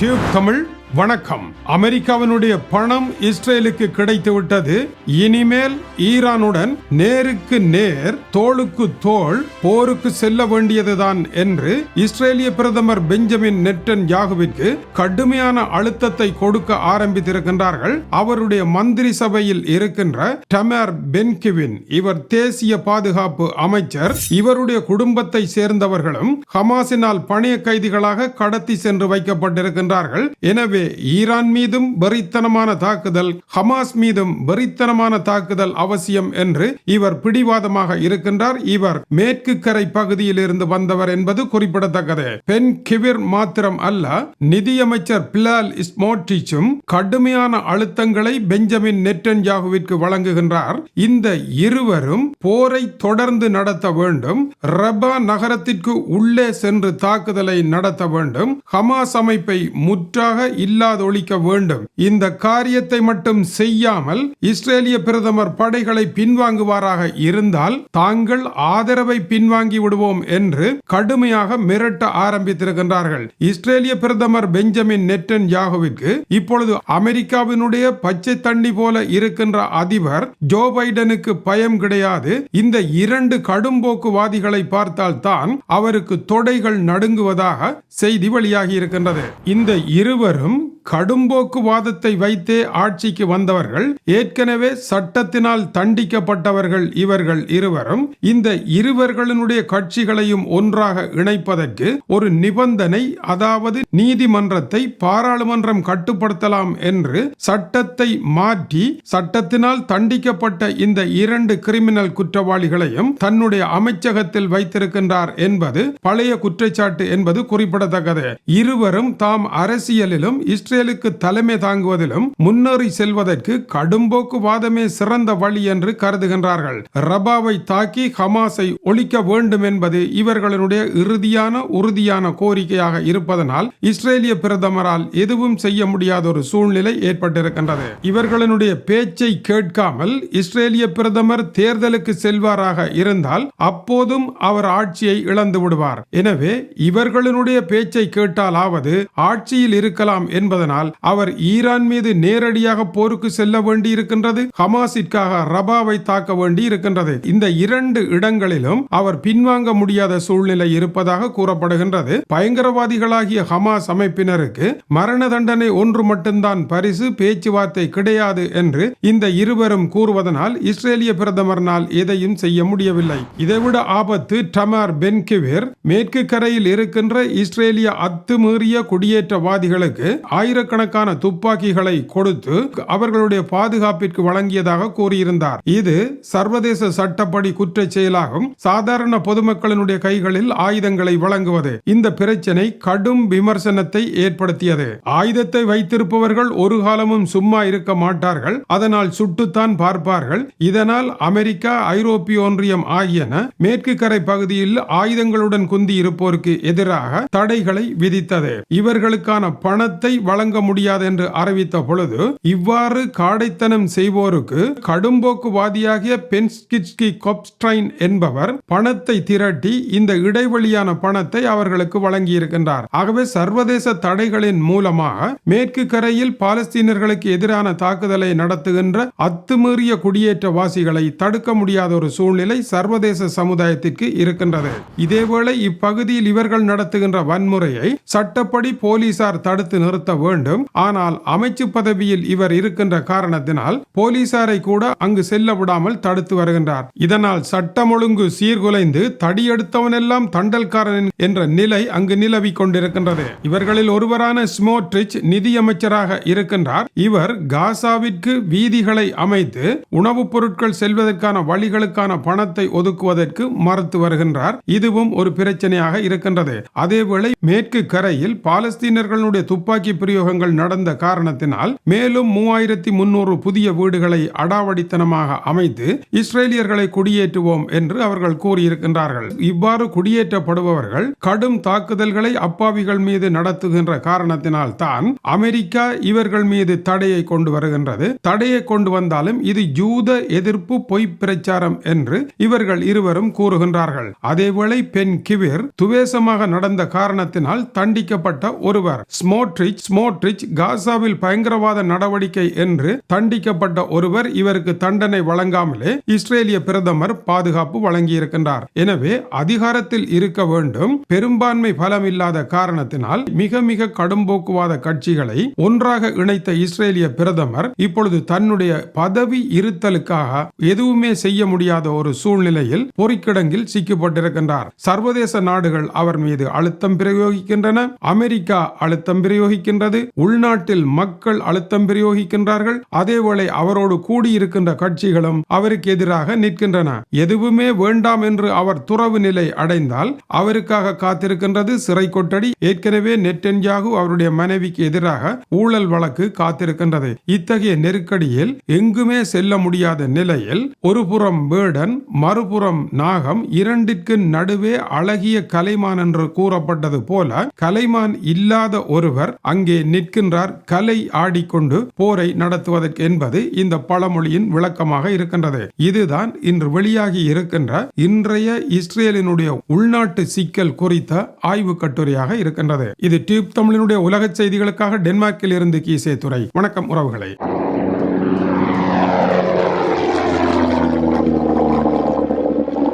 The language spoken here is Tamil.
டியூப் தமிழ் வணக்கம். அமெரிக்காவினுடைய பணம் இஸ்ரேலுக்கு கிடைத்து விட்டது இனிமேல் ஈரானுடன் நேருக்கு நேர் தோளுக்கு தோள் போருக்கு செல்ல வேண்டியதுதான் என்று இஸ்ரேலிய பிரதமர் பெஞ்சமின் நெட்டன் யாகுவிற்கு கடுமையான அழுத்தத்தை கொடுக்க ஆரம்பித்திருக்கின்றார்கள். அவருடைய மந்திரி சபையில் இருக்கின்ற டமர் பென்கிவின் இவர் தேசிய பாதுகாப்பு அமைச்சர் இவருடைய குடும்பத்தை சேர்ந்தவர்களும் ஹமாசினால் பணைய கைதிகளாக கடத்தி சென்று வைக்கப்பட்டிருக்கின்றார்கள். எனவே எனவே ஈரான் மீதும் வெறித்தனமான தாக்குதல் ஹமாஸ் மீதும் வெறித்தனமான தாக்குதல் அவசியம் என்று இவர் பிடிவாதமாக இருக்கின்றார். இவர் மேற்கு கரை பகுதியில் இருந்து வந்தவர் என்பது குறிப்பிடத்தக்கது. பென் கிவிர் மாத்திரம் அல்ல நிதியமைச்சர் பிலால் இஸ்மோட்டிச்சும் கடுமையான அழுத்தங்களை பெஞ்சமின் நெட்டன்யாகுவிற்கு வழங்குகின்றார். இந்த இருவரும் போரை தொடர்ந்து நடத்த வேண்டும் ரபா நகரத்திற்கு உள்ளே சென்று தாக்குதலை நடத்த வேண்டும் ஹமாஸ் அமைப்பை முற்றாக இல்லாதொழிக்க வேண்டும் இந்த காரியத்தை மட்டும் செய்யாமல் இஸ்ரேலிய பிரதமர் படைகளை பின்வாங்குவாராக இருந்தால் தாங்கள் ஆதரவை பின்வாங்கி விடுவோம் என்று கடுமையாக மிரட்ட ஆரம்பித்திருக்கின்றார்கள். இஸ்ரேலிய பிரதமர் பெஞ்சமின் நெட்டன் யாகுவிற்கு இப்பொழுது அமெரிக்காவினுடைய பச்சை தண்ணி போல இருக்கின்ற அதிபர் ஜோ பைடனுக்கு பயம் கிடையாது. இந்த இரண்டு கடும்போக்குவாதிகளை பார்த்தால் தான் அவருக்கு தொடைகள் நடுங்குவதாக செய்தி வெளியாகி இருக்கின்றது. இந்த இருவரும் கடும்போக்குவாதத்தை வைத்தே ஆட்சிக்கு வந்தவர்கள் ஏற்கனவே சட்டத்தினால் தண்டிக்கப்பட்டவர்கள் இவர்கள் இருவரும் இந்த இருவர்களினுடைய கட்சிகளையும் ஒன்றாக இணைப்பதற்கு ஒரு நிபந்தனை அதாவது நீதிமன்றத்தை பாராளுமன்றம் கட்டுப்படுத்தலாம் என்று சட்டத்தை மாற்றி சட்டத்தினால் தண்டிக்கப்பட்ட இந்த இரண்டு கிரிமினல் குற்றவாளிகளையும் தன்னுடைய அமைச்சகத்தில் வைத்திருக்கின்றார் என்பது பழைய குற்றச்சாட்டு என்பது குறிப்பிடத்தக்கது. இருவரும் தாம் அரசியலிலும் இஸ்ரேலுக்கு தலைமை தாங்குவதிலும் முன்னேறி செல்வதற்கு கடும்போக்கு வாதமே சிறந்த வழி என்று கருதுகின்றார்கள். ரபாவை தாக்கி ஹமாஸை ஒழிக்க வேண்டும் என்பது இவர்களுடைய இறுதியான உறுதியான கோரிக்கையாக இருப்பதனால் இஸ்ரேலிய பிரதமரால் எதுவும் செய்ய முடியாத ஒரு சூழ்நிலை ஏற்பட்டிருக்கின்றது. இவர்களுடைய பேச்சை கேட்காமல் இஸ்ரேலிய பிரதமர் தேர்தலுக்கு செல்வாராக இருந்தால் அப்போதும் அவர் ஆட்சியை இழந்து விடுவார் எனவே இவர்களுடைய பேச்சை கேட்டாலாவது ஆட்சியில் இருக்கலாம் என்பதனால் அவர் ஈரான் மீது நேரடியாக போருக்கு செல்ல வேண்டி இருக்கின்றது ஹமாஸிற்காக ரபாவை தாக்க வேண்டி இருக்கின்றது இந்த இரண்டு இடங்களிலும் அவர் பின்வாங்க முடியாத சூழ்நிலை இருப்பதாக கூறப்படுகின்றது. பயங்கரவாதிகளாகிய ஹமாஸ் அமைப்பினருக்கு மரண தண்டனை ஒன்று மட்டும்தான் பரிசு பேச்சுவார்த்தை கிடையாது என்று இந்த இருவரும் கூறுவதனால் இஸ்ரேலிய பிரதமர்னால் எதையும் செய்ய முடியவில்லை. இதைவிட ஆபத்து டமார் பென்கிவிர் மேற்கு கரையில் இருக்கின்ற இஸ்ரேலிய அத்துமீறிய குடியேற்றவாதிகளுக்கு ஆயிரக்கணக்கான துப்பாக்கிகளை கொடுத்து அவர்களுடைய பாதுகாப்பிற்கு வழங்கியதாக கூறியிருந்தார். இது சர்வதேச சட்டப்படி குற்றச் செயலாகும். சாதாரண பொதுமக்களினுடைய கைகளில் ஆயுதங்களை வழங்குவது. இந்த பிரச்சனை கடும் விமர்சனத்தை ஏற்படுத்தியது. ஆயுதத்தை வைத்திருப்பவர்கள் ஒரு காலமும் சும்மா இருக்க மாட்டார்கள். அதனால் சுட்டுத்தான் பார்ப்பார்கள். இதனால் அமெரிக்கா ஐரோப்பிய ஒன்றியம் ஆகியன மேற்கு கரை பகுதியில் ஆயுதங்களுடன் குந்தி இருப்போருக்கு எதிராக தடைகளை விதித்தது. இவர்களுக்கான பணத்தை வழங்க வழங்க முடியாது என்று அறிவித்த பொழுது இவ்வாறு காடைத்தனம் செய்வோருக்கு கடும்போக்குவாதியாகிய பென்ஸ்கிட்ஸ்கி கொப்ஸ்ட்ரைன் என்பவர் பணத்தை திரட்டி இந்த இடைவெளியான பணத்தை அவர்களுக்கு வழங்கியிருக்கின்றார். ஆகவே சர்வதேச தடைகளின் மூலமாக மேற்கு கரையில் பாலஸ்தீனர்களுக்கு எதிரான தாக்குதலை நடத்துகின்ற அத்துமீறிய குடியேற்றவாசிகளை தடுக்க முடியாத ஒரு சூழ்நிலை சர்வதேச சமுதாயத்திற்கு இருக்கின்றது. இதேவேளை இப்பகுதியில் இவர்கள் நடத்துகின்ற வன்முறையை சட்டப்படி போலீசார் தடுத்து நிறுத்த வேண்டும். ஆனால் அமைச்சு பதவியில் இவர் இருக்கின்ற காரணத்தினால் போலீசாரை கூட அங்கு செல்ல விடாமல் தடுத்து வருகின்றார். இதனால் சட்டம் ஒழுங்கு சீர்குலைந்து தடியெடுத்தவனெல்லாம் தண்டல்காரன் என்ற நிலை அங்கு நிலவி கொண்டிருக்கின்றது. இவர்களில் ஒருவரான ஸ்மோட்ரிச் நிதியமைச்சராக இருக்கின்றார். இவர் காசாவிற்கு வீதிகளை அமைத்து உணவுப் பொருட்கள் செல்வதற்கான வழிகளுக்கான பணத்தை ஒதுக்குவதற்கு மறுத்து வருகின்றார். இதுவும் ஒரு பிரச்சனையாக இருக்கின்றது. அதேவேளை மேற்கு கரையில் பாலஸ்தீனர்களுடைய துப்பாக்கி பிரிவு உபயோகங்கள் நடந்த காரணத்தினால் மேலும் மூவாயிரத்தி முன்னூறு புதிய வீடுகளை அடாவடித்தனமாக அமைத்து இஸ்ரேலியர்களை குடியேற்றுவோம் என்று அவர்கள் கூறியிருக்கின்றார்கள். இவ்வாறு குடியேற்றப்படுபவர்கள் கடும் தாக்குதல்களை அப்பாவிகள் மீது நடத்துகின்ற காரணத்தினால் தான் அமெரிக்கா இவர்கள் மீது தடையை கொண்டு வருகின்றது. தடையை கொண்டு வந்தாலும் இது ஜூத எதிர்ப்பு பொய் பிரச்சாரம் என்று இவர்கள் இருவரும் கூறுகின்றார்கள். அதேவேளை பெண் கிவிர் துவேசமாக நடந்த காரணத்தினால் தண்டிக்கப்பட்ட ஒருவர் ஸ்மோட்ரிச் ஸ்மோ ஸ்மோட்ரிச் காசாவில் பயங்கரவாத நடவடிக்கை என்று தண்டிக்கப்பட்ட ஒருவர் இவருக்கு தண்டனை வழங்காமலே இஸ்ரேலிய பிரதமர் பாதுகாப்பு வழங்கியிருக்கின்றார். எனவே அதிகாரத்தில் இருக்க வேண்டும். பெரும்பான்மை பலம் இல்லாத காரணத்தினால் மிக மிக கடும்போக்குவாத கட்சிகளை ஒன்றாக இணைத்த இஸ்ரேலிய பிரதமர் இப்பொழுது தன்னுடைய பதவி இருத்தலுக்காக எதுவுமே செய்ய முடியாத ஒரு சூழ்நிலையில் பொறிக்கிடங்கில் சிக்கப்பட்டிருக்கின்றார். சர்வதேச நாடுகள் அவர் மீது அழுத்தம் பிரயோகிக்கின்றன. அமெரிக்கா அழுத்தம் பிரயோகிக்கின்றது. உள்நாட்டில் மக்கள் அழுத்தம் பிரயோகிக்கின்றார்கள். அதேவேளை அவரோடு கூடியிருக்கின்ற கட்சிகளும் அவருக்கு எதிராக நிற்கின்றன. எதுவுமே வேண்டாம் என்று அவர் துறவு நிலை அடைந்தால் அவருக்காக காத்திருக்கின்றது சிறை கொட்டடி. ஏற்கனவே நெட்டன்யாகு அவருடைய மனைவிக்கு எதிராக ஊழல் வழக்கு காத்திருக்கின்றது. இத்தகைய நெருக்கடியில் எங்குமே செல்ல முடியாத நிலையில் ஒருபுறம் வேடன் மறுபுறம் நாகம் இரண்டிற்கு நடுவே அழகிய கலைமான் என்று கூறப்பட்டது போல கலைமான் இல்லாத ஒருவர் அங்கே நிற்கின்றார். கலை ஆடிக்கொண்டு போரை நடத்துவதற்கு என்பது இந்த பழமொழியின் விளக்கமாக இருக்கின்றது. இதுதான் இன்று வெளியாகி இருக்கின்ற இன்றைய இஸ்ரேலினுடைய உள்நாட்டு சிக்கல் குறித்த ஆய்வு கட்டுரையாக இருக்கின்றது. இது டியூப் தமிழினுடைய உலக செய்திகளுக்காக டென்மார்க்கில் இருந்து கீசே துறை வணக்கம் உறவுகளை.